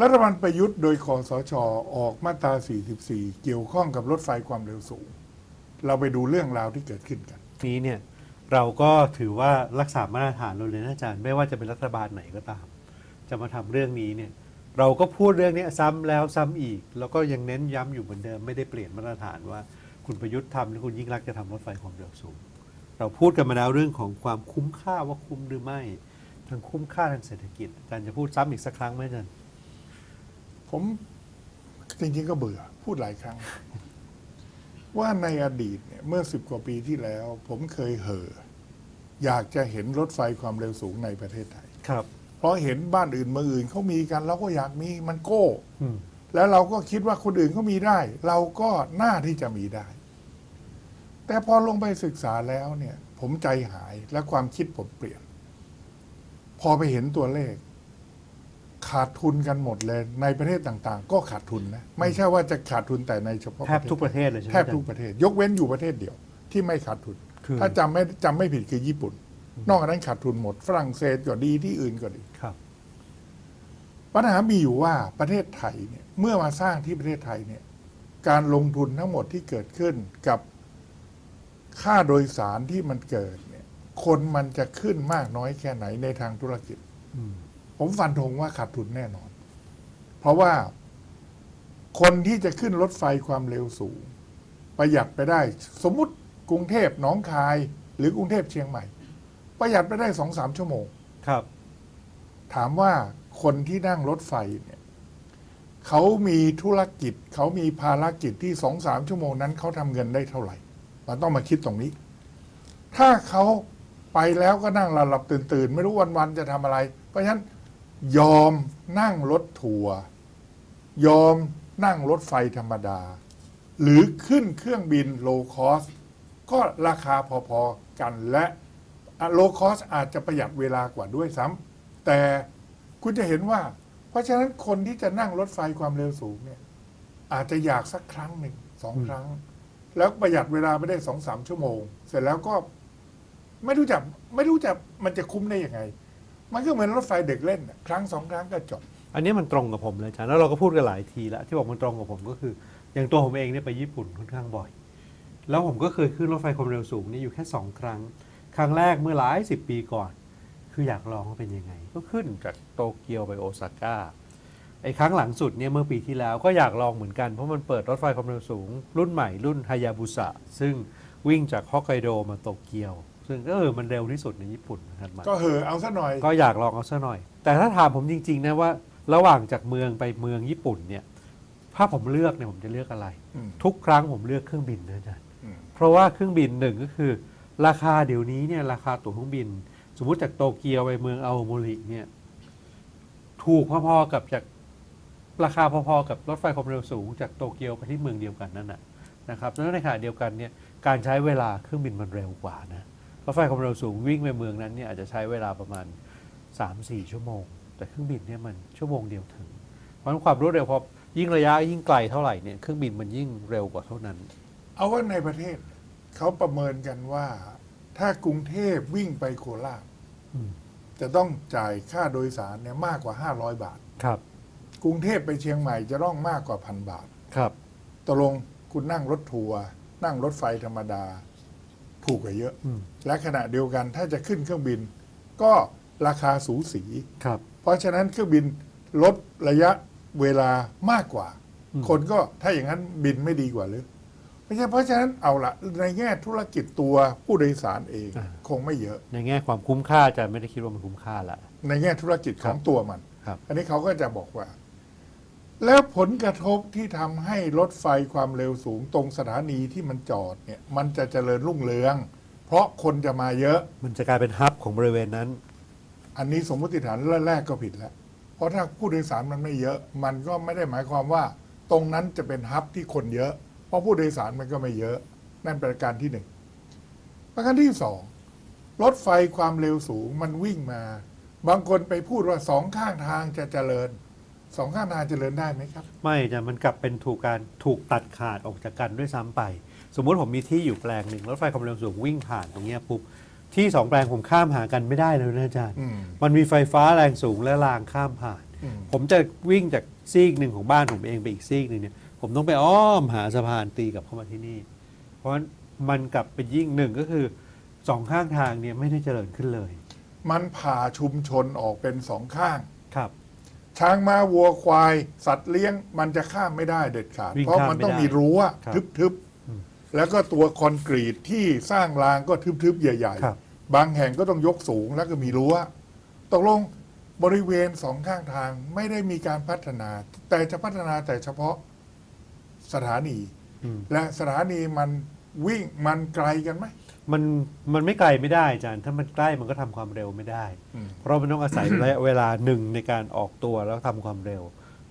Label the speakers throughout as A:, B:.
A: รัฐบาลประยุทธ์โดยคอสชออกมาตรา 44 เกี่ยวข้องกับรถไฟความเร็วสูง เราไปดูเรื่องราวที่เกิดขึ้นกัน
B: นี้เนี่ยเราก็ถือว่ารักษามาตรฐานเราเลยนะอาจารย์ ไม่ว่าจะเป็นรัฐบาลไหนก็ตาม จะมาทำเรื่องนี้เนี่ยเราก็พูดเรื่องนี้ซ้ำแล้วซ้ำอีก แล้วก็ยังเน้นย้ำอยู่เหมือนเดิมไม่ได้เปลี่ยนมาตรฐานว่าคุณประยุทธ์ทำหรือคุณยิ่งรักษณ์จะทำรถไฟความเร็วสูง เราพูดกันมาแล้วเรื่องของความคุ้มค่าว่าคุ้มหรือไม่ทั้งคุ้มค่าทางเศรษฐกิจอาจารย์จะพูดซ้ำอีกสักครั้งไหมอาจารย์
A: ผมจริงๆก็เบื่อ พูดหลายครั้ง ว่าในอดีตเนี่ยเมื่อสิบกว่าปีที่แล้ว ผมเคยเห่ออยากจะเห็นรถไฟความเร็วสูงในประเทศไทย
B: ครับ
A: เพราะเห็นบ้านอื่นเมืองอื่นเขามีกันเราก็อยากมีมันโก้
B: อืม
A: แล้วเราก็คิดว่าคนอื่นเขามีได้ เราก็น่าที่จะมีได้ แต่พอลงไปศึกษาแล้วเนี่ย ผมใจหายและความคิดผมเปลี่ยน พอไปเห็นตัวเลข ขาดทุนกันหมดเลย ในประเทศต่างๆ ก็ขาดทุนนะไม่ใช่ว่าจะขาดทุนแต่ในเฉพาะ
B: แทบทุกประเทศเลยใช่ไหม
A: แทบ
B: อาจารย์
A: ทุกประเทศ ยกเว้นอยู่ประเทศเดียวที่ไม่ขาดทุน
B: คือ
A: ถ้าจำไม่จำไม่ผิดคือญี่ปุ่น นอกจากนั้นขาดทุนหมด ฝรั่งเศสก็ดีที่อื่นก็ดี
B: ครับ
A: ปัญหามีอยู่ว่าประเทศไทยเนี่ยเมื่อมาสร้างที่ประเทศไทยเนี่ย การลงทุนทั้งหมดที่เกิดขึ้นกับค่าโดยสารที่มันเกิดเนี่ย คนมันจะขึ้นมากน้อยแค่ไหนในทางธุรกิจ
B: อืม
A: ผมฟันธงว่าขาดทุนแน่นอน เพราะว่าคนที่จะขึ้นรถไฟความเร็วสูง ประหยัดไปได้ สมมุติกรุงเทพหนองคาย หรือกรุงเทพเชียงใหม่ ประหยัดไปได้สองสามชั่วโมง
B: ครับ
A: ถามว่าคนที่นั่งรถไฟเนี่ยเขามีธุรกิจ เขามีภารกิจที่สองสามชั่วโมงนั้นเขาทำเงินได้เท่าไหร่มันต้องมาคิดตรงนี้ ถ้าเขาไปแล้วก็นั่งหลับๆตื่นๆไม่รู้วันๆจะทำอะไร เพราะฉะนั้น ยอมนั่งรถทัวร์ยอมนั่งรถไฟธรรมดา หรือขึ้นเครื่องบินโลคอสก็ราคาพอๆกันและโลคอสอาจจะประหยัดเวลากว่าด้วยซ้ำแต่คุณจะเห็นว่า เพราะฉะนั้นคนที่จะนั่งรถไฟความเร็วสูงเนี่ย อาจจะอยากสักครั้งหนึ่งสองครั้ง แล้วประหยัดเวลาไปได้สองสามชั่วโมง เสร็จแล้วก็ไม่รู้จักไม่รู้จักมันจะคุ้มได้ยังไง มันก็เหมือนรถไฟเด็กเล่นน่ะครั้งสองครั้งก็จบ
B: อันนี้มันตรงกับผมเลยอาจารย์แล้วเราก็พูดกันหลายทีแล้วที่บอกมันตรงกับผมก็คือ อย่างตัวผมเองเนี่ยไปญี่ปุ่นค่อนข้างบ่อย แล้วผมก็เคยขึ้นรถไฟความเร็วสูงเนี่ยอยู่แค่สองครั้ง ครั้งแรกเมื่อหลายสิบปีก่อน คืออยากลองว่าเป็นยังไง ก็ขึ้นจากโตเกียวไปโอซาก้าไอ้ครั้งหลังสุดเนี่ยเมื่อปีที่แล้วก็อยากลองเหมือนกันเพราะมันเปิดรถไฟความเร็วสูง รุ่นใหม่รุ่นฮายาบุสะซึ่งวิ่งจากฮอกไกโดมาโตเกียว ซึ่งก็เออมันเร็วที่สุดในญี่ปุ่นนะครับมัน
A: ก็เหอะเอาซะหน่อย
B: ก็อยากลองเอาซะหน่อย แต่ถ้าถามผมจริงๆนะว่า ระหว่างจากเมืองไปเมืองญี่ปุ่นเนี่ยถ้าผมเลือกเนี่ยผมจะเลือกอะไร
A: อืม
B: ทุกครั้งผมเลือกเครื่องบินนะอาจารย์
A: อืม
B: เพราะว่าเครื่องบินหนึ่งก็คือ ราคาเดี๋ยวนี้เนี่ยราคาตั๋วเครื่องบิน สมมุติจากโตเกียวไปเมืองอาโอโมริเนี่ยถูกพอๆกับจากราคาพอๆกับรถไฟความเร็วสูง จากโตเกียวไปที่เมืองเดียวกันนั่นนะนะครับแล้วในขณะเดียวกันเนี่ยการใช้เวลาเครื่องบินมันเร็วกว่านะ รถไฟความเร็วสูงวิ่งไปเมืองนั้นเนี่ยอาจจะใช้เวลาประมาณ 3-4 ชั่วโมง แต่เครื่องบินเนี่ยมันชั่วโมงเดียวถึง เพราะฉะนั้นความรวดเร็วพอยิ่งระยะยิ่งไกลเท่าไหร่เนี่ยเครื่องบินมันยิ่งเร็วกว่าเท่านั้น
A: เอาว่าในประเทศเขาประเมินกันว่า ถ้ากรุงเทพวิ่งไปโคราช
B: อืม
A: จะต้องจ่ายค่าโดยสารเนี่ยมากกว่า 500 บาท
B: ครับ
A: กรุงเทพไปเชียงใหม่จะต้องมากกว่าพันบาท
B: ครับ
A: ตกลงคุณนั่งรถทัวร์นั่งรถไฟธรรมดา ถูกกว่าเยอะ
B: อืม
A: และขณะเดียวกันถ้าจะขึ้นเครื่องบิน ก็ราคาสูสี
B: ครับ
A: เพราะฉะนั้นเครื่องบินลดระยะเวลามากกว่า
B: อืม
A: คนก็ถ้าอย่างนั้นบินไม่ดีกว่าหรือไม่ใช่เพราะฉะนั้นเอาละในแง่ธุรกิจตัวผู้โดยสารเองคงไม่เยอะ
B: ในแง่ความคุ้มค่าอาจะไม่ได้คิดว่ามันคุ้มค่าละ
A: ในแง่ธุรกิจของตัวมัน
B: ครับ
A: อันนี้เขาก็จะบอกว่า แล้วผลกระทบที่ทำให้รถไฟความเร็วสูงตรงสถานีที่มันจอดเนี่ย มันจะเจริญรุ่งเรือง เพราะคนจะมาเยอะ
B: มันจะกลายเป็นฮับของบริเวณนั้น
A: อันนี้สมมติฐานแรกๆก็ผิดแล้ว เพราะถ้าผู้โดยสารมันไม่เยอะ มันก็ไม่ได้หมายความว่า ตรงนั้นจะเป็นฮับที่คนเยอะ เพราะผู้โดยสารมันก็ไม่เยอะ นั่นประการที่หนึ่งประการที่สองรถไฟความเร็วสูงมันวิ่งมา บางคนไปพูดว่าสองข้างทางจะเจริญ สองข้างทางเจริญได้ไหมครับ
B: ไม่จะมันกลับเป็นถูกการถูกตัดขาดออกจากกันด้วยซ้ำไป สมมุติผมมีที่อยู่แปลงหนึ่งรถไฟความเร็วสูงวิ่งผ่านตรงเนี้ยปุ๊บที่สองแปลงผมข้ามหากันไม่ได้เลยนะอาจารย์
A: อืม
B: มันมีไฟฟ้าแรงสูงและรางข้ามผ่าน
A: อืม
B: ผมจะวิ่งจากซีกหนึ่งของบ้านผมเองไปอีกซีกหนึ่งเนี่ยผมต้องไปอ้อมหาสะพานตีกลับเข้ามาที่นี่ เพราะฉะนั้นมันกลับไปยิ่งหนึ่งก็คือสองข้างทางเนี่ยไม่ได้เจริญขึ้นเลย
A: มันผ่าชุมชนออกเป็นสองข้าง
B: ครับ
A: ช้างม้าวัวควาย สัตว์เลี้ยงมันจะข้ามไม่ได้เด็ดขาด
B: วิ่ง
A: เพราะ
B: ข้าม
A: มันต้อง
B: ไม่ได้
A: มีรั้ว
B: ครับ
A: ทึบ
B: อืม
A: ๆแล้วก็ตัวคอนกรีตที่สร้างรางก็ทึบๆ ใหญ่
B: ครับ
A: ๆ บางแห่งก็ต้องยกสูงแล้วก็มีรั้ว ตกลงบริเวณสองข้างทางไม่ได้มีการพัฒนา แต่จะพัฒนาแต่เฉพาะสถานี
B: อืม
A: และสถานีมันวิ่งมันไกลกันไหม
B: มันมันไม่ไกลไม่ได้อาจารย์ ถ้ามันใกล้มันก็ทำความเร็วไม่ได้
A: อืม
B: เพราะมันต้องอาศัยระยะเวลาหนึ่งในการออกตัวแล้วทำความเร็ว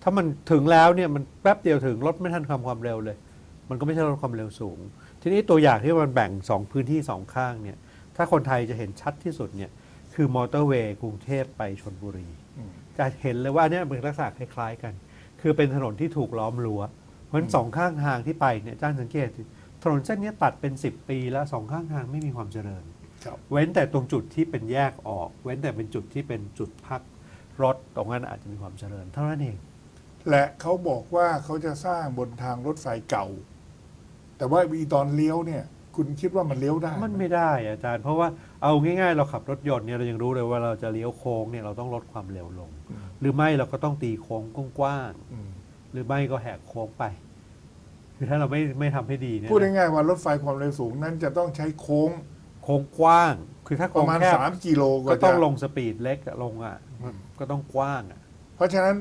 B: ถ้ามันถึงแล้วเนี่ยมันแป๊บเดียวถึงรถไม่ทันทำความเร็วเลย มันก็ไม่ใช่รถความเร็วสูง ทีนี้ตัวอย่างที่มันแบ่งสองพื้นที่สองข้างเนี่ยถ้าคนไทยจะเห็นชัดที่สุดเนี่ยคือมอเตอร์เวย์กรุงเทพไปชนบุรี
A: อืม
B: จะเห็นเลยว่าเนี่ยเป็นลักษณะคล้าย ๆ กัน คือเป็นถนนที่ถูกล้อมรั้วเพราะฉะนั้นสองข้างทางที่ไปเนี่ยอาจารย์สังเกตสิ ถนนเส้นเนี้ยตัดเป็น 10 ปีแล้วสองข้างทางไม่มีความเจริญ
A: ครับ
B: เว้นแต่ตรงจุดที่เป็นแยกออก เว้นแต่เป็นจุดที่เป็นจุดพักรถตรงนั้นอาจจะมีความเจริญ เท่านั้นเอง
A: และเขาบอกว่าเขาจะสร้างบนทางรถไฟเก่า แต่ว่าอีตอนเลี้ยวเนี่ย คุณคิดว่ามันเลี้ยวได้ห
B: มันไม่ได้อาจารย์ เพราะว่าเอาง่ายๆ เราขับรถยนต์เนี่ยเรายังรู้เลยว่าเราจะเลี้ยวโค้งเนี่ยเราต้องลดความเร็วลง
A: อืม
B: หรือไม่เราก็ต้องตีโค้งกว้าง
A: อืม
B: ๆหรือไม่ก็แหกโค้งไป คือถ้าเราไม่ไม่ทำให้ดีเนี่ย
A: พูด
B: นะ
A: ง่ายๆว่ารถไฟความเร็วสูงนั้นจะต้องใช้โค้ง
B: โค้งกว้าง คือถ้า
A: ป
B: โค้
A: ระ
B: ง
A: มาณ
B: แคบ
A: สามกิโล
B: ก็
A: จะ
B: ต้องลงสปีดเล็กอะลงอะ
A: อืม
B: ก็ต้องกว้างอะ
A: เพราะฉะนั้น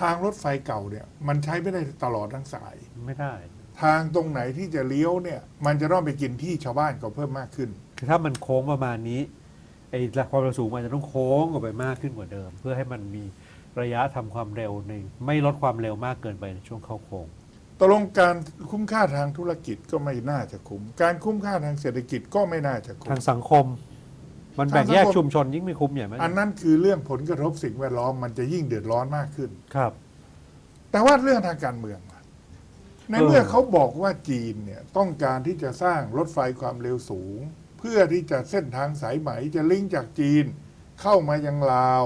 A: ทางรถไฟเก่าเนี่ย มันใช้ไม่ได้ตลอดทั้งสาย
B: ไม่ได้
A: ทางตรงไหนที่จะเลี้ยวเนี่ย มันจะต้องไปกินที่ชาวบ้านก็เพิ่มมากขึ้น
B: คือถ้ามันโค้งประมาณนี้ไอ้ความเร็วสูงมันจะต้องโค้งออกไปมากขึ้นกว่าเดิม เพื่อให้มันมีระยะทำความเร็วในไม่ลดความเร็วมากเกินไปในช่วงเข้าโค้ง
A: ตกลงการคุ้มค่าทางธุรกิจก็ไม่น่าจะคุ้ม การคุ้มค่าทางเศรษฐกิจก็ไม่น่าจะคุ้
B: ทามงสังคม มันแบ่ง
A: ทางสังคม
B: แยกชุมชนยิ่งไม่คุ้มอย่างนั้น
A: อันนั้นคือเรื่องผลกระทบสิ่งแวดล้อมมันจะยิ่งเดือดร้อนมากขึ้น
B: ครับ
A: แต่ว่าเรื่องทางการเมืองล่ะใน
B: เออ
A: เมื่อเขาบอกว่าจีนเนี่ยต้องการที่จะสร้างรถไฟความเร็วสูง เพื่อที่จะเส้นทางสายไหมจะลิงก์จากจีน เข้ามายังลาว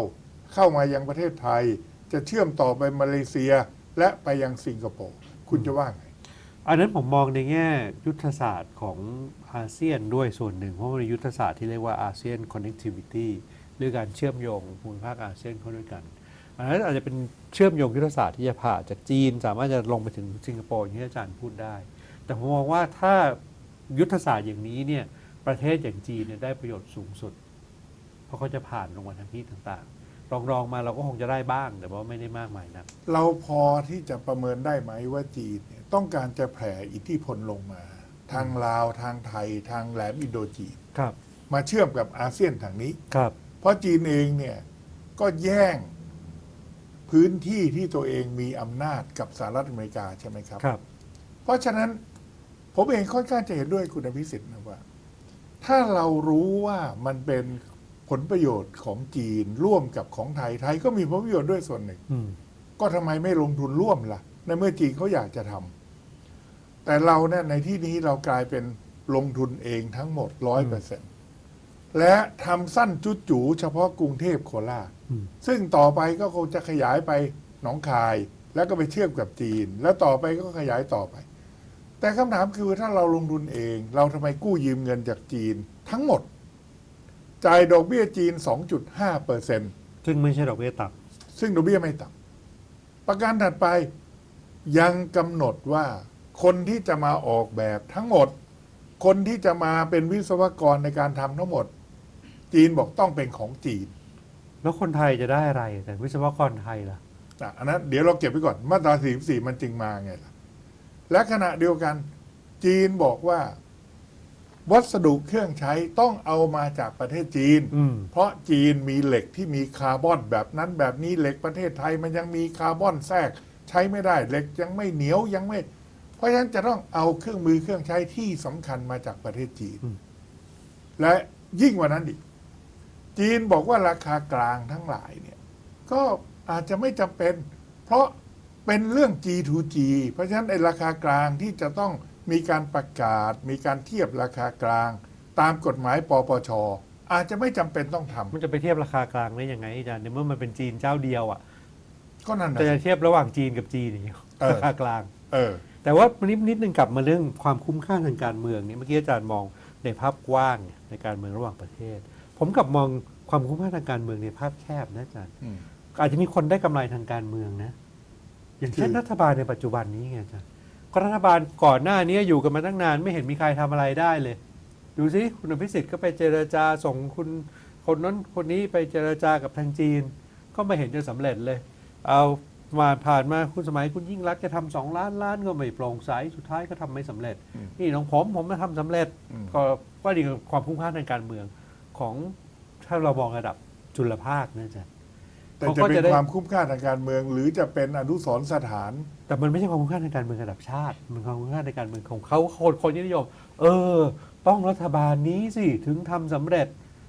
A: เข้ามายังประเทศไทย จะเชื่อมต่อไปมาเลเซียและไปยังสิงคโปร์ คุณจะว่าไง
B: อันนั้นผมมองในแง่ยุทธศาสตร์ของอาเซียนด้วยส่วนหนึ่ง เพราะมันยุทธศาสตร์ที่เรียกว่าอาเซียน connectivity หรือการเชื่อมโยงภูมิภาคอาเซียนเข้าด้วยกัน อันนั้นอาจจะเป็นเชื่อมโยงยุทธศาสตร์ที่จะผ่าจากจีน สามารถจะลงไปถึงสิงคโปร์อย่างที่อาจารย์พูดได้ แต่ผมมองว่าถ้ายุทธศาสตร์อย่างนี้เนี่ยประเทศอย่างจีนเนี่ยได้ประโยชน์สูงสุด เพราะเขาจะผ่านลงมาทางที่ต่างๆ รองรองๆมาเราก็คงจะได้บ้าง แต่ว่าไม่ได้มากมายนัก
A: เราพอที่จะประเมินได้ไหมว่าจีนเนี่ยต้องการจะแผ่อิทธิพลลงมา ทางลาวทางไทย ทางแหลมอินโดจีน
B: ครับ
A: มาเชื่อมกับอาเซียนทางนี้
B: ครับ
A: เพราะจีนเองเนี่ยก็แย่งพื้นที่ที่ตัวเองมีอำนาจกับสหรัฐอเมริกาใช่ไหมครับ
B: ครับ
A: เพราะฉะนั้นผมเองค่อนข้างจะเห็นด้วยคุณอภิสิทธิ์นะว่า ถ้าเรารู้ว่ามันเป็น ผลประโยชน์ของจีนร่วมกับของไทยไทยก็มีผลประโยชน์ด้วยส่วนหนึ่ง
B: อืม
A: ก็ทำไมไม่ลงทุนร่วมล่ะ ในเมื่อจีนเขาอยากจะทำแต่เราเนี่ยในที่นี้เรากลายเป็นลงทุนเองทั้งหมดร้อยเปอร์เซ็นและทำสั้นจุดจูเฉพาะกรุงเทพโคราช
B: อืม
A: ซึ่งต่อไปก็คงจะขยายไปหนองคาย แล้วก็ไปเชื่อมกับจีน แล้วต่อไปก็ขยายต่อไป แต่คำถามคือถ้าเราลงทุนเอง เราทำไมกู้ยืมเงินจากจีนทั้งหมด จ่ายดอกเบี้ยจีน 2.5เปอร์เซ็นต์
B: ซึ่งไม่ใช่ดอกเบี้ยต่
A: ซึ่งดอกเบี้ยไม่ต่ำประการถัดไปยังกำหนดว่าคนที่จะมาออกแบบทั้งหมด คนที่จะมาเป็นวิศวกรในการทำทั้งหมด จีนบอกต้องเป็นของจีนำ
B: แล้วคนไทยจะได้อะไรแต่วิศวกรไทยล่ะ
A: อะอันนั้นเดี๋ยวเราเก็บไว้ก่อนมาตรา44มันจึงมาไงล่ะและขณะเดียวกัน จีนบอกว่า วัสดุเครื่องใช้ต้องเอามาจากประเทศจีน
B: อืม
A: เพราะจีนมีเหล็กที่มีคาร์บอนแบบนั้นแบบนี้เหล็กประเทศไทยมันยังมีคาร์บอนแทรกใช้ไม่ได้เหล็กยังไม่เหนียวยังไม่ เพราะฉะนั้นจะต้องเอาเครื่องมือเครื่องใช้ที่สำคัญมาจากประเทศจีน
B: อืม
A: และยิ่งกว่านั้นอีกจีนบอกว่าราคากลางทั้งหลายเนี่ย ก็อาจจะไม่จำเป็น เพราะเป็นเรื่อง G2G เพราะฉะนั้นไอ้ราคากลางที่จะต้อง มีการประกาศ มีการเทียบราคากลาง ตามกฎหมายปปช อาจจะไม่จำเป็นต้องทำ
B: มันจะไปเทียบราคากลางได้ยังไงอาจารย์ในเมื่อมันเป็นจีนเจ้าเดียวอะ
A: ก็นั่น
B: แต่
A: นะ
B: จะเทียบระหว่างจีนกับจีนอย่างเงี้ย
A: เออ
B: ราคากลาง
A: เออ
B: แต่ว่านิดนิดนึงกลับมาเรื่องความคุ้มค่าทางการเมืองเนี่ยเมื่อกี้อาจารย์มองในภาพกว้างเนี่ยในการเมืองระหว่างประเทศ ผมกลับมองความคุ้มค่าทางการเมืองในภาพแคบนะอาจารย์
A: อืม
B: อาจจะมีคนได้กำไรทางการเมืองนะ อย่างเช่น
A: คือ
B: รัฐบาลในปัจจุบันนี้ไงอาจารย์ก็ รัฐบาลก่อนหน้านี้อยู่กันมาตั้งนาน ไม่เห็นมีใครทำอะไรได้เลย ดูสิคุณอภิสิทธิ์ก็ไปเจรจาส่งคุณคนนั้นคนนี้ไปเจรจากับทางจีน ก็ไม่เห็นจะสำเร็จเลย เอามาผ่านมาคุณสมัยคุณยิ่งรักษณ์จะทำสองล้านล้านก็ไม่โปร่งใสสุดท้ายก็ทำไม่สำเร็จ
A: อืม
B: นี่น้องผมผมมาทำสำเร็จ
A: อืม
B: ก็ก็ดีกับความคุ้มค่าทางการเมืองของถ้าเรามองระดับจุลภาคนะอาจารย์
A: แต่
B: เขา
A: จะ
B: ก็
A: เป็
B: จะ
A: น
B: ได้
A: ความคุ้มค่าทางการเมือง หรือจะเป็นอนุสรณ์สถาน
B: แต่มันไม่ใช่ความคุ้มค่าทางการเมืองระดับชาติ มันความคุ้มค่าในการเมืองของเขาคนคนนิยม เออ ต้องรัฐบาลนี้สิถึงทำสำเร็จ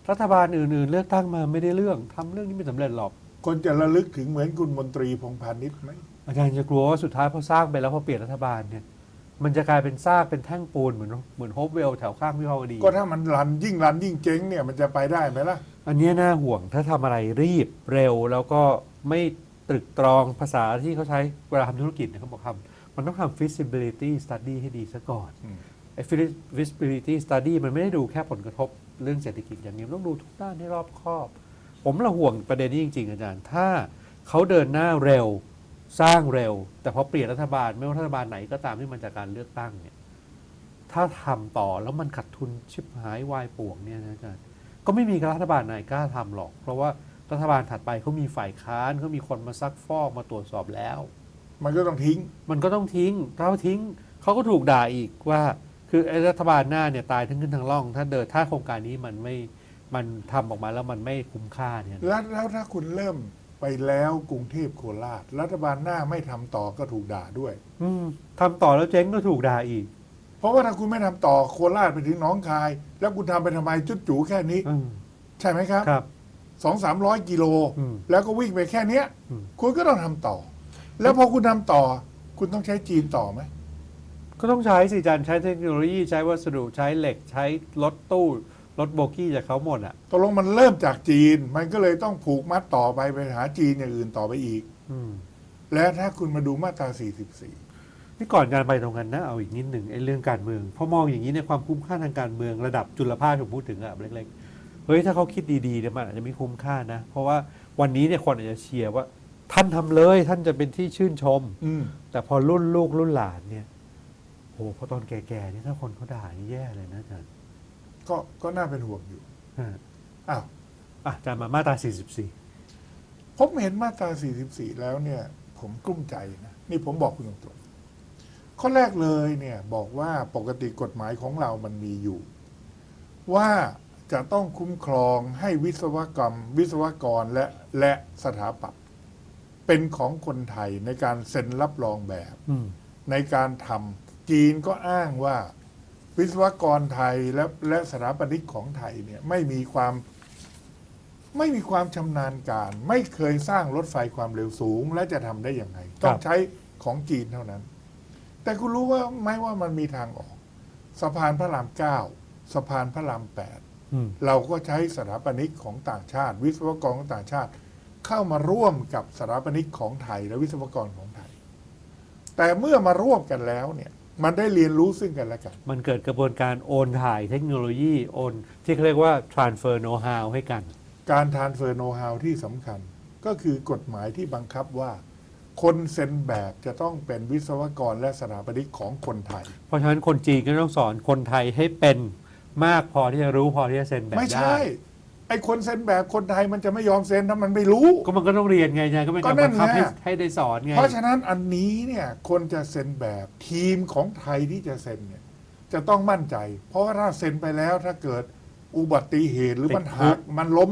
B: รัฐบาลอื่นๆ เลือกตั้งมาไม่ได้เรื่องทำเรื่องนี้ไม่สำเร็จหรอก
A: คนจะระลึกถึงเหมือนคุณมนตรีพงษ์พาณิชย์ไหม
B: อาจารย์จะกลัวว่าสุดท้ายพอสร้างไปแล้วพอเปลี่ยนรัฐบาลเนี่ยมันจะกลายเป็นซากเป็นแท่งปูนเหมือนเหมือนโฮปเวลแถวข้างพิพาวดี
A: ก็ถ้ามันรันยิ่งรันยิ่งเจ๊งเนี่ยมันจะไปได้ไหมล่ะ
B: อันเนี้ยน่าห่วงถ้าทำอะไรรีบเร็วแล้วก็ไม่ ตรึกตรองภาษาที่เขาใช้เวลาทำธุรกิจเนี่ยเขาบอกทำมันต้องทำ feasibility study ให้ดีซะก่อน
A: อืม
B: ไอ้ feasibility study มันไม่ได้ดูแค่ผลกระทบเรื่องเศรษฐกิจอย่างเดียวมันต้องดูทุกด้านให้รอบคอบ ผมละห่วงประเด็นนี้จริง ๆ อาจารย์ ถ้าเขาเดินหน้าเร็วสร้างเร็ว แต่พอเปลี่ยนรัฐบาลไม่ว่ารัฐบาลไหนก็ตามที่มันจากการเลือกตั้งเนี่ยถ้าทำต่อแล้วมันขาดทุนชิบหายวายป่วงเนี่ยนะอาจารย์ก็ไม่มีรัฐบาลไหนกล้าทำหรอก เพราะว่า รัฐบาลถัดไปเขามีฝ่ายค้านเขามีคนมาซักฟอกมาตรวจสอบแล้ว
A: มันก็ต้องทิ้ง
B: มันก็ต้องทิ้งถ้าทิ้งเขาก็ถูกด่าอีกว่า คือไอ้รัฐบาลหน้าเนี่ยตายทั้งขึ้นทั้งล่อง ถ้าเดินถ้าโครงการนี้มันไม่มันทำออกมาแล้วมันไม่คุ้มค่าเนี่ย
A: แล้วแล้วถ้าคุณเริ่มไปแล้วกรุงเทพโคราช รัฐบาลหน้าไม่ทำต่อก็ถูกด่าด้วย
B: อืมทำต่อแล้วเจ๊งก็ถูกด่าอีก
A: เพราะว่าถ้าคุณไม่ทำต่อโคราชไปถึงหน้องคาย แล้วคุณทำไปทำไมจุดจูแค่นี้
B: อืม
A: ใช่ไหมครับ
B: ครับ
A: สองสามร้อยกิโล
B: อืม
A: แล้วก็วิ่งไปแค่เนี้ย
B: อืม
A: คุณก็ต้องทำต่อ แล้วพอคุณทำต่อ คุณต้องใช้จีนต่อไหม
B: ก็ต้องใช้สิอาจารย์ใช้เทคโนโลยีใช้วัสดุใช้เหล็กใช้รถตู้รถโบกี้จากเขาหมดอะ
A: ตกลงมันเริ่มจากจีน มันก็เลยต้องผูกมัดต่อไปไปหาจีนอย่างอื่นต่อไปอีก
B: อืม
A: และถ้าคุณมาดูมาตรา 44
B: นี่ก่อนการไปตรงกันนะเอาอีกนิดหนึ่งไอ้เรื่องการเมืองพอมองอย่างนี้ในยความคุ้มค่าทางการเมืองระดับจุลภาคที่ผมพูดถึงอะแบบเล็กๆเฮ้ยถ้าเขาคิดดีๆเนี่ยมันอาจจะไม่คุ้มค่านะ เพราะว่าวันนี้เนี่ยคนอาจจะเชียร์ว่า ท่านทำเลยท่านจะเป็นที่ชื่นชม
A: อืม
B: แต่พอรุ่นลูกรุ่นหลานเนี่ยโอ้พอตอนแก่ๆนี่ถ้าคนเขาด่านี่แย่เลยนะอาจารย์
A: ก็ก็น่าเป็นห่วงอยู่
B: อะ
A: อ้าว
B: อะอาจารย์มามาตรา 44
A: ผมเห็นมาตรา 44 แล้วเนี่ย ผมกลุ้มใจนะนี่ผมบอกคุณตรงๆข้อแรกเลยเนี่ย บอกว่าปกติกฎหมายของเรามันมีอยู่ ว่า จะต้องคุ้มครองให้วิศวกรรม วิศวกรและและสถาปัตย์เป็นของคนไทยในการเซ็นรับรองแบบ
B: อืม
A: ในการทำจีนก็อ้างว่า วิศวกรไทยและและสถาปนิกของไทยเนี่ยไม่มีความไม่มีความชำนาญการ ไม่เคยสร้างรถไฟความเร็วสูง และจะทำได้ยังไงต้องใช้ของจีนเท่านั้น แต่คุณรู้ว่าไหมว่ามันมีทางออก สะพานพระรามเก้าสะพานพระรามแปด
B: อืม
A: เราก็ใช้สถาปนิกของต่างชาติ วิศวกรของต่างชาติ เข้ามาร่วมกับสถาปนิกของไทยและวิศวกรของไทย แต่เมื่อมาร่วมกันแล้วเนี่ยมันได้เรียนรู้ซึ่งกันและกัน
B: มันเกิดกระบวนการโอนถ่ายเทคโนโลยีโอน ที่เขาเรียกว่า transfer know how ให้กัน
A: การทานเฟอร์โนฮาวที่สำคัญ ก็คือกฎหมายที่บังคับว่า คนเซ็นแบบจะต้องเป็นวิศวกรและสถาปนิกของคนไทย
B: เพราะฉะนั้นคนจีนก็ต้องสอนคนไทยให้เป็น มากพอที่จะรู้พอที่จะเซ็นแบบ
A: ไม่
B: ได้
A: ใช่ไอ้คนเซ็นแบบคนไทยมันจะไม่ยอมเซ็นถ้ามันไม่รู้
B: ก็มันก็ต้องเรียนไงอาจารย์ก็เป็น
A: ก็
B: การ
A: นั่
B: บั
A: น
B: งคับให้
A: ไง
B: ให้ได้สอนไง
A: เพราะฉะนั้นอันนี้เนี่ยคนจะเซ็นแบบทีมของไทยที่จะเซ็นเนี่ยจะต้องมั่นใจ เพราะว่าถ้าเซ็นไปแล้วถ้าเกิดอุบัติเหตุหรือมันหักมันล้ม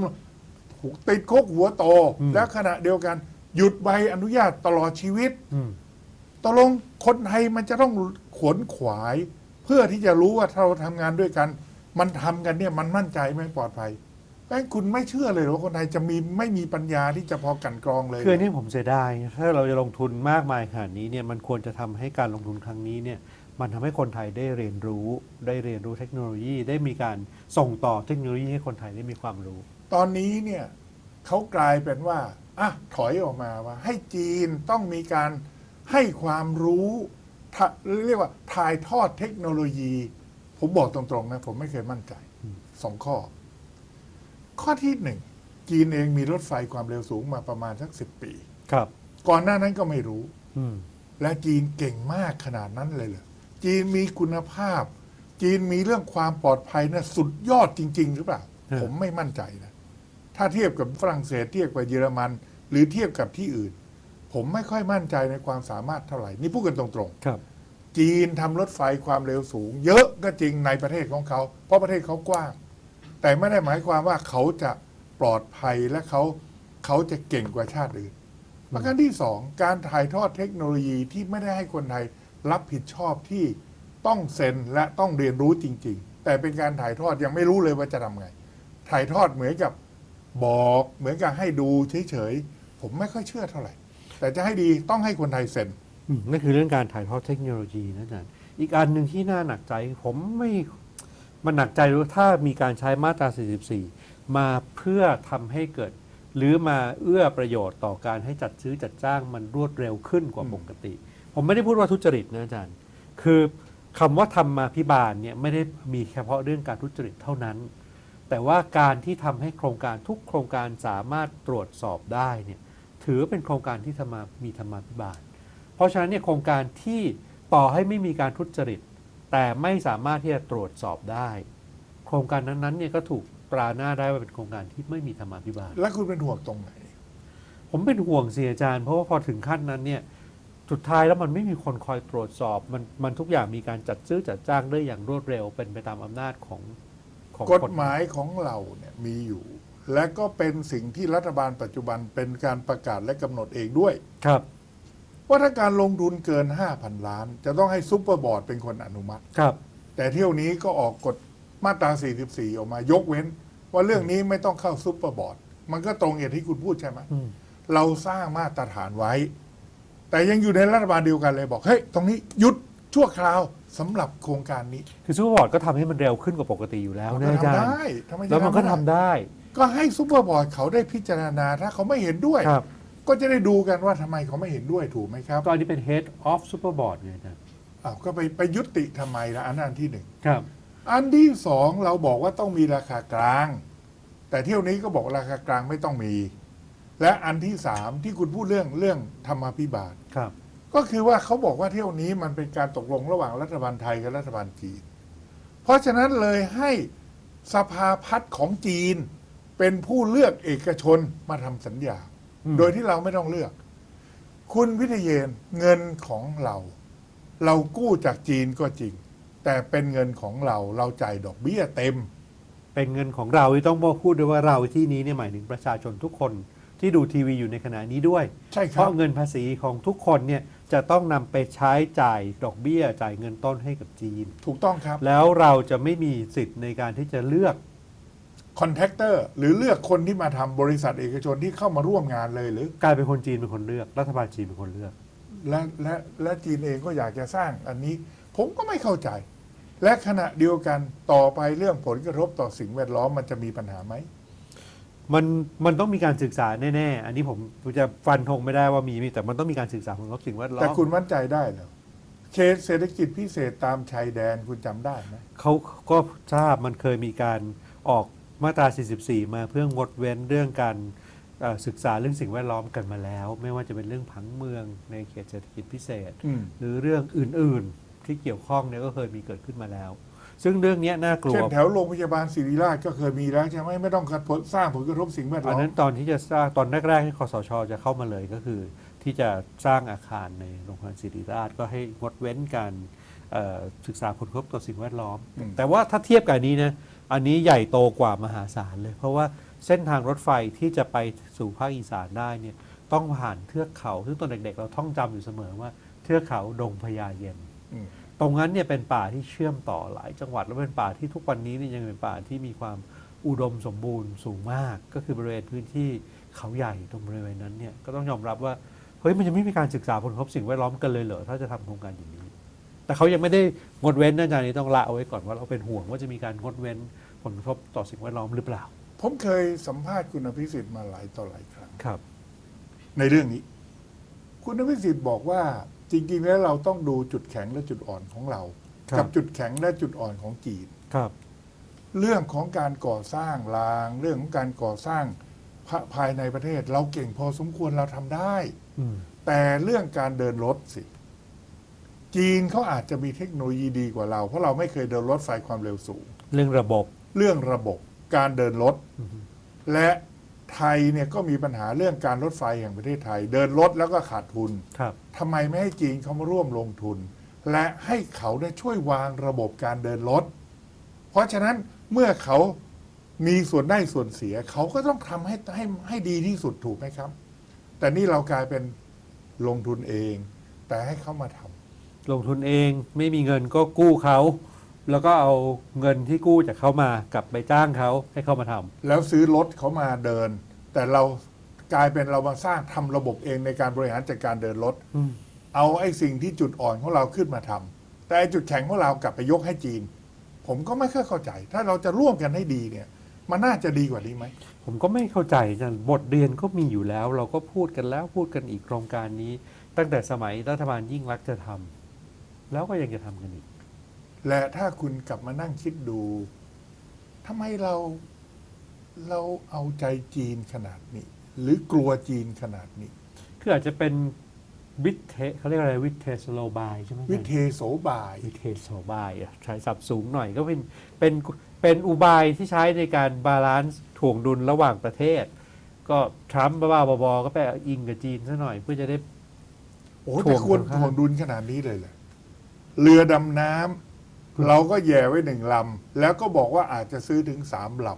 A: ถูกติดคุกหัวโต แล้วขณะเดียวกัน หยุดใบอนุญาตตลอดชีวิต
B: อืม
A: ตกลงคนไทยมันจะต้องขวนขวาย เพื่อที่จะรู้ว่าถ้าเราทำงานด้วยกัน มันทำกันเนี่ยมันมั่นใจไหมปลอดภัยแม่งคุณไม่เชื่อเลยเหรอว่าคนไทยจะมีไม่มีปัญญาที่จะพอกลันกรองเลย
B: คืออนนี่ผมเสียดายถ้าเราจะลงทุนมากมายขนาดนี้เนี่ยมันควรจะทำให้การลงทุนครั้งนี้เนี่ยมันทำให้คนไทยได้เรียนรู้ ได้เรียนรู้เทคโนโลยีได้มีการส่งต่อเทคโนโลยีให้คนไทยได้มีความรู้
A: ตอนนี้เนี่ยเขากลายเป็นว่าอะถอยออกมาว่า ให้จีนต้องมีการให้ความรู้ทะเรียกว่าถ่ายทอดเทคโนโลยี ผมบอกตรงๆนะ ผมไม่เคยมั่นใจสองข้อ ข้อที่หนึ่งจีนเองมีรถไฟความเร็วสูงมาประมาณสักสิบปี
B: ครับ
A: ก่อนหน้านั้นก็ไม่รู้
B: อืม
A: และจีนเก่งมากขนาดนั้นเลยเหรอจีนมีคุณภาพ จีนมีเรื่องความปลอดภัยนะสุดยอดจริง ๆ หรือเปล่าผมไม่มั่นใจนะ ถ้าเทียบกับฝรั่งเศสเทียบกับเยอรมัน หรือเทียบกับที่อื่น ผมไม่ค่อยมั่นใจในความสามารถเท่าไหร่ นี่พูดกันตรง
B: ครับ
A: ๆ จีนทำรถไฟความเร็วสูง เยอะก็จริงในประเทศของเขา เพราะประเทศเขากว้าง แต่ไม่ได้หมายความว่าเขาจะปลอดภัยและเขาเขาจะเก่งกว่าชาติอื่นประการที่สองการถ่ายทอดเทคโนโลยีที่ไม่ได้ให้คนไทยรับผิดชอบที่ต้องเซ็นและต้องเรียนรู้จริง ๆ แต่เป็นการถ่ายทอดยังไม่รู้เลยว่าจะทำไง ถ่ายทอดเหมือนกับบอกเหมือนกับให้ดูเฉยๆผมไม่ค่อยเชื่อเท่าไหร่ แต่จะให้ดีต้องให้คนไทยเซ็น
B: นั่นคือเรื่องการถ่ายทอดเทคโนโลยีนะอาจารย์อีกอันหนึ่งที่น่าหนักใจ ผมไม่มันหนักใจรู้ถ้ามีการใช้มาตรา 44 มาเพื่อทำให้เกิด หรือมาเอื้อประโยชน์ต่อการให้จัดซื้อจัดจ้างมันรวดเร็วขึ้นกว่า
A: อืม
B: ปกติ ผมไม่ได้พูดว่าทุจริตนะอาจารย์ คือคำว่าธรรมาพิบาลเนี่ยไม่ได้มีเฉพาะเรื่องการทุจริตเท่านั้น แต่ว่าการที่ทำให้โครงการทุกโครงการสามารถตรวจสอบได้เนี่ยถือเป็นโครงการที่ธรรมามีธรรมาพิบาล เพราะฉะนั้นเนี่ยโครงการที่ต่อให้ไม่มีการทุจริต แต่ไม่สามารถที่จะตรวจสอบได้ โครงการนั้นๆเนี่ยก็ถูกตราหน้าได้ว่าเป็นโครงการที่ไม่มีธรรมาภิบาล
A: และคุณเป็นห่วงตรงไหน
B: ผมเป็นห่วงเสียอาจารย์ เพราะว่าพอถึงขั้นนั้นเนี่ยสุดท้ายแล้วมันไม่มีคนคอยตรวจสอบ มันมันทุกอย่างมีการจัดซื้อจัดจ้างได้อย่างรวดเร็ว เป็นไปตามอำนาจของของ
A: กฎ
B: คน
A: หมายของเราเนี่ยมีอยู่ และก็เป็นสิ่งที่รัฐบาลปัจจุบันเป็นการประกาศและกำหนดเองด้วย
B: ครับ
A: ว่าถ้าการลงทุนเกิน 5,000 ล้าน จะต้องให้ซุปเปอร์บอร์ดเป็นคนอนุมัติ
B: ครับ
A: แต่เที่ยวนี้ก็ออกกฎมาตรา 44 ออกมายกเว้น ว่าเรื่องนี้ไม่ต้องเข้าซุปเปอร์บอร์ด มันก็ตรงอย่างที่คุณพูดใช่ไหม
B: อืม
A: เราสร้างมาตรฐานไว้ แต่ยังอยู่ในรัฐบาลเดียวกันเลยบอกเฮ้ยตรงนี้หยุดชั่วคราวสำหรับโครงการนี้
B: คือซูเปอร์บอร์ดก็ทำให้มันเร็วขึ้นกว่าปกติอยู่แล้ว
A: มัน
B: นะ
A: ก็
B: อาจาร
A: ทำ
B: ย์
A: ได้ทำไมจะ
B: แล้วมันก็ทำ
A: ไม่ได้
B: ได้
A: ก็ให้ซุปเปอร์บอร์ดเขาได้พิจารณาถ้าเขาไม่เห็นด้วย
B: ครับ
A: ก็จะได้ดูกันว่าทำไมเขาไม่เห็นด้วยถูกไหมครับ
B: ก็อันนี้เป็น head of super board ไงอาจารย์
A: อ้าวก็ไปไปยุติทำไมละอันนั้นที่หนึ่ง
B: ครับ
A: อันที่สองเราบอกว่าต้องมีราคากลาง แต่เที่ยวนี้ก็บอกราคากลางไม่ต้องมี และอันที่สามที่คุณพูดเรื่องเรื่องธรรมาภิบาล
B: ครับ
A: ก็คือว่าเขาบอกว่าเที่ยวนี้มันเป็นการตกลงระหว่างรัฐบาลไทยกับรัฐบาลจีน เพราะฉะนั้นเลยให้สภาพัฒน์ของจีนเป็นผู้เลือกเอกชนมาทำสัญญา
B: อืม
A: โดยที่เราไม่ต้องเลือก คุณวิทยเยนเงินของเรา เรากู้จากจีนก็จริง แต่เป็นเงินของเราเราจ่ายดอกเบี้ยเต็ม
B: เป็นเงินของเราที่ต้องบอกพูดด้วยว่าเราที่นี้เนี่ยหมายถึงประชาชนทุกคนที่ดูทีวีอยู่ในขณะนี้ด้วย
A: ใช่ค
B: เพ
A: รับ
B: ราะเงินภาษีของทุกคนเนี่ยจะต้องนำไปใช้จ่ายดอกเบี้ยจ่ายเงินต้นให้กับจีน
A: ถูกต้องครับ
B: แล้วเราจะไม่มีสิทธิ์ในการที่จะเลือก
A: คอนแทคเตอร์หรือเลือกคนที่มาทำบริษัทเอกชนที่เข้ามาร่วมงานเลยหรือ
B: กลายเป็นคนจีนเป็นคนเลือก รัฐบาลจีนเป็นคนเลือก
A: และและและจีนเองก็อยากจะสร้างอันนี้ ผมก็ไม่เข้าใจ และขณะเดียวกันต่อไปเรื่องผลกระทบต่อสิ่งแวดล้อมมันจะมีปัญหาไหม
B: มันมันต้องมีการศึกษาแน่ๆ อันนี้ผมจะฟันธงไม่ได้ว่ามีมีแต่มันต้องมีการศึกษาผลกระทบสิ่งแวดล้อ
A: แต่
B: ม
A: คุณมั่นใจได้เหรอเขตเศรษฐกิจพิเศษตามชายแดนคุณจำได้ไหม
B: เขาก็ทราบมันเคยมีการออก มาตรา 44 มาเพื่องดเว้นเรื่องการเอ่อศึกษาเรื่องสิ่งแวดล้อมกันมาแล้ว ไม่ว่าจะเป็นเรื่องผังเมืองในเขตเศรษฐกิจพิเศษ
A: อืม
B: หรือเรื่องอื่นๆที่เกี่ยวข้องเนี่ยก็เคยมีเกิดขึ้นมาแล้ว ซึ่งเรื่องเนี้ยน่ากลัว
A: เช่นแถวโรงพยาบาลศิริราชก็เคยมีแล้วใช่ไหมไม่ต้องการผลสร้างผลกระทบสิ่งแวด
B: อั
A: ล้
B: น
A: อม
B: นั้นตอนที่จะสร้างตอนแรกๆที่คอสชจะเข้ามาเลยก็คือ ที่จะสร้างอาคารในโรงพยาบาลศิริราชก็ให้งดเว้นการเอ่อศึกษาผลกระทบต่อสิ่งแวดล้อม
A: อืม
B: แต่ว่าถ้าเทียบกับอันนี้นะ อันนี้ใหญ่โตกว่ามหาศาลเลย เพราะว่าเส้นทางรถไฟที่จะไปสู่ภาคอีสานได้เนี่ยต้องผ่านเทือกเขา ซึ่งตอนเด็ก ๆ เราท่องจำอยู่เสมอว่า เทือกเขาดงพญาเย็น
A: อืม
B: ตรงนั้นเนี่ยเป็นป่าที่เชื่อมต่อหลายจังหวัดแล้วเป็นป่าที่ทุกวันนี้เนี่ยยังเป็นป่าที่มีความอุดมสมบูรณ์สูงมาก ก็คือบริเวณพื้นที่เขาใหญ่ตรงบริเวณนั้นเนี่ยก็ต้องยอมรับว่าเฮ้ยมันจะไม่มีการศึกษาผลกระทบสิ่งแวดล้อมกันเลยเหรอถ้าจะทำโครงการอย่างนี้ แต่เขายังไม่ได้งดเว้นนะอาจารย์นี้ต้องละเอาไว้ก่อนว่าเราเป็นห่วงว่าจะมีการงดเว้นผลกระทบต่อสิ่งแวดล้อมหรือเปล่า
A: ผมเคยสัมภาษณ์คุณอภิสิทธิ์มาหลายต่อหลายครั้ง
B: ครับ
A: ในเรื่องนี้ คุณนวิสิทธิ์บอกว่าจริง ๆ แล้วเราต้องดูจุดแข็งและจุดอ่อนของเรา
B: ครับ
A: กับจุดแข็งและจุดอ่อนของจีน
B: ครับ
A: เรื่องของการก่อสร้างราง เรื่องของการก่อสร้างภาภายในประเทศ เราเก่งพอสมควรเราทำได้
B: อืม
A: แต่เรื่องการเดินรถสิ จีนเขาอาจจะมีเทคโนโลยีดีกว่าเรา เพราะเราไม่เคยเดินรถไฟความเร็วสูง
B: เรื่องระบบ
A: เรื่องระบบการเดินรถ
B: อืม
A: และไทยเนี่ยก็มีปัญหาเรื่องการรถไฟแห่งประเทศไทย เดินรถแล้วก็ขาดทุน
B: ครับ
A: ทำไมไม่ให้จีนเขามาร่วมลงทุน และให้เขาได้ช่วยวางระบบการเดินรถ เพราะฉะนั้นเมื่อเขามีส่วนได้ส่วนเสียเขาก็ต้องทำให้ให้ให้ดีที่สุดถูกไหมครับ แต่นี่เรากลายเป็นลงทุนเอง แต่ให้เขามาทำ
B: ลงทุนเองไม่มีเงินก็กู้เขา แล้วก็เอาเงินที่กู้จากเขามากลับไปจ้างเขาให้เขามาทำ
A: แล้วซื้อรถเขามาเดิน แต่เรากลายเป็นเรามาสร้างทำระบบเองในการบริหารจัดการเดินรถ
B: อืม
A: เอาไอ้สิ่งที่จุดอ่อนของเราขึ้นมาทำแต่ไอ้จุดแข็งของเรากลับไปยกให้จีน ผมก็ไม่ค่อยเข้าใจ ถ้าเราจะร่วมกันให้ดีเนี่ย มันน่าจะดีกว่านี้ไหม
B: ผมก็ไม่เข้าใจนะบทเรียนก็มีอยู่แล้ว เราก็พูดกันแล้วพูดกันอีกโครงการนี้ ตั้งแต่สมัยรัฐบาลยิ่งรักษณ์จะทำ แล้วก็ยังจะทำกันอีก
A: และถ้าคุณกลับมานั่งคิดดูทำไมเราเราเอาใจจีนขนาดนี้ หรือกลัวจีนขนาดนี้
B: คืออาจจะเป็นวิเทเขาเรียกอะไรวิเทสโลบายใช่ไหม
A: วิเทโสบาย
B: วิเทสโลบายอะใช้ศัพท์สูงหน่อยก็เป็นเป็นเป็นอุบายที่ใช้ในการบาลานซ์ถ่วงดุลระหว่างประเทศ ก็ทรัมป์บ้าๆบอๆก็ไปอิงกับจีนซะหน่อยเพื่อจะได้
A: โอ้แต่ควร
B: ถ่วง
A: ถ่วงดุลขนาดนี้เลยเหรอ เรือดำน้ำเราก็แย่ไว้หนึ่งลำแล้วก็บอกว่าอาจจะซื้อถึงสามล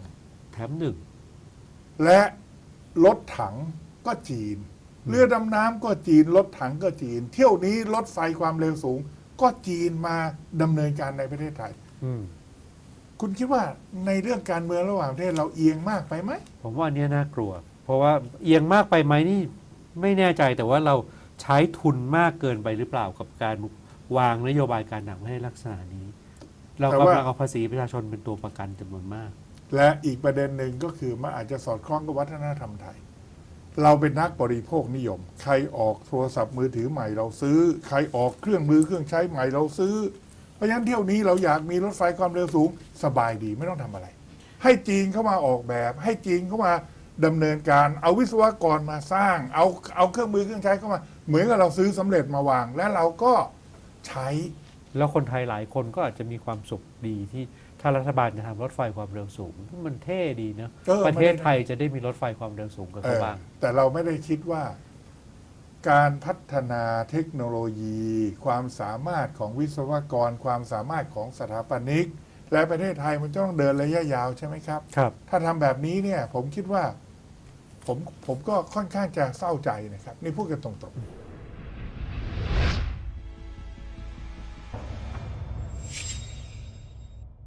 B: แถมหนึ่งำ
A: และรถถังก็จีน เรือดำน้ำก็จีนรถถังก็จีน เที่ยวนี้รถไฟความเร็วสูง ก็จีนมาดำเนินการในประเทศไทย
B: อืม
A: คุณคิดว่าในเรื่องการเมืองระหว่างประเทศเราเอียงมากไปไหม
B: ผมว่าอันเนี้ยน่ากลัว เพราะว่าเอียงมากไปไหมนี่ไม่แน่ใจแต่ว่าเราใช้ทุนมากเกินไปหรือเปล่ากับการ วางนโยบายการต่างประเทศลักษณะนี้ เรา
A: แต่
B: กำ
A: ว่า
B: ลังเอาภาษีประชาชนเป็นตัวประกันจำนวนมาก
A: และอีกประเด็นหนึ่งก็คือมันอาจจะสอดคล้องกับวัฒนธรรมไทย เราเป็นนักบริโภคนิยม ใครออกโทรศัพท์มือถือใหม่เราซื้อ ใครออกเครื่องมือเครื่องใช้ใหม่เราซื้อ เพราะฉะนั้นเที่ยวนี้เราอยากมีรถไฟความเร็วสูงสบายดีไม่ต้องทำอะไร ให้จีนเข้ามาออกแบบ ให้จีนเข้ามาดำเนินการเอาวิศวกรมาสร้าง เอาเอาเครื่องมือเครื่องใช้เข้ามา เหมือนกับเราซื้อสำเร็จมาวาง และเราก็ ใช้
B: แล้วคนไทยหลายคนก็อาจจะมีความสุขดีที่ถ้ารัฐบาลจะทำรถไฟความเร็วสูง มันเท่ดีเนอะ
A: เออ
B: ประเทศ
A: มันได้
B: ไทยจะได้มีรถไฟความเร็วสูงกับ
A: เอ
B: เขา
A: อ
B: บ้าง
A: แต่เราไม่ได้คิดว่า การพัฒนาเทคโนโลยี ความสามารถของวิศวกร ความสามารถของสถาปนิก และประเทศไทยมันจะต้องเดินระยะยาวใช่ไหมครับ
B: ครับ
A: ถ้าทำแบบนี้เนี่ย ผมคิดว่า ผมผมก็ค่อนข้างจะเศร้าใจนะครับ นี่พูดกันตรงๆ